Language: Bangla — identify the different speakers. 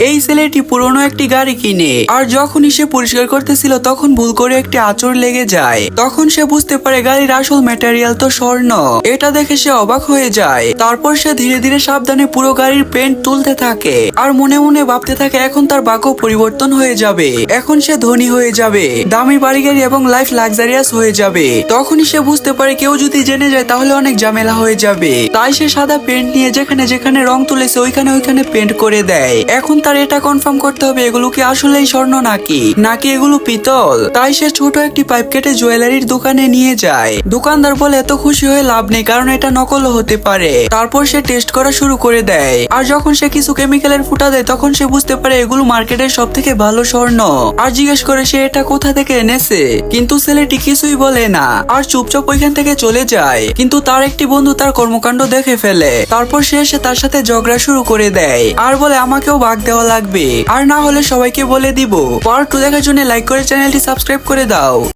Speaker 1: এই ছেলেটি পুরনো একটি গাড়ি কিনে, আর যখনই সে পরিষ্কার করতেছিল তখন ভুল করে একটি আচর লেগে যায়। তখন সে বুঝতে পারে গাড়ির আসল ম্যাটেরিয়াল তো স্বর্ণ। এটা দেখে সে অবাক হয়ে যায়। তারপর সে ধীরে ধীরে সাবধানে পুরো গাড়ির পেন্ট তুলতে থাকে, আর মনে মনে ভাবতে থাকে এখন তার ভাগ্য পরিবর্তন হয়ে যাবে। এখন সে ধনী হয়ে যাবে, দামি বাড়ি গাড়ি এবং লাইফ লাক্সারিয়াস হয়ে যাবে। তখনই সে বুঝতে পারে কেউ যদি জেনে যায় তাহলে অনেক ঝামেলা হয়ে যাবে। তাই সে সাদা পেন্ট নিয়ে যেখানে যেখানে রং তুলেছে, ওইখানে ওইখানে পেন্ট করে দেয়। এখন তার এটা কনফার্ম করতে হবে, এগুলো কি আসলেই স্বর্ণ নাকি? নাকি এগুলো পিতল? তাই সে ছোট একটি পাইপ কেটে জুয়েলারির দোকানে নিয়ে যায়। দোকানদার বলে, এত খুশি হয়ে লাভ নেই, কারণ এটা নকলও হতে পারে। তারপর সে টেস্ট করা শুরু করে দেয়। আর যখন সে কিছু কেমিক্যালের ফুটা দেয়, তখন সে বুঝতে পারে এগুলো মার্কেটের সব থেকে ভালো স্বর্ণ। আর জিজ্ঞেস করে, সে এটা কোথা থেকে এনেছে? কিন্তু ছেলেটি কিছুই বলে না। আর চুপচাপ ওইখান থেকে চলে যায়। কিন্তু তার একটি বন্ধু তার কর্মকাণ্ড দেখে ফেলে। তারপর সে এসে তার সাথে ঝগড়া শুরু করে দেয়। আর বলে, আমাকেও ভাগ দেওয়া লাগবে। আর না হলে সবাইকে বলে দিব। পর টু দেখার জন্য লাইক করে চ্যানেলটি সাবস্ক্রাইব করে দাও।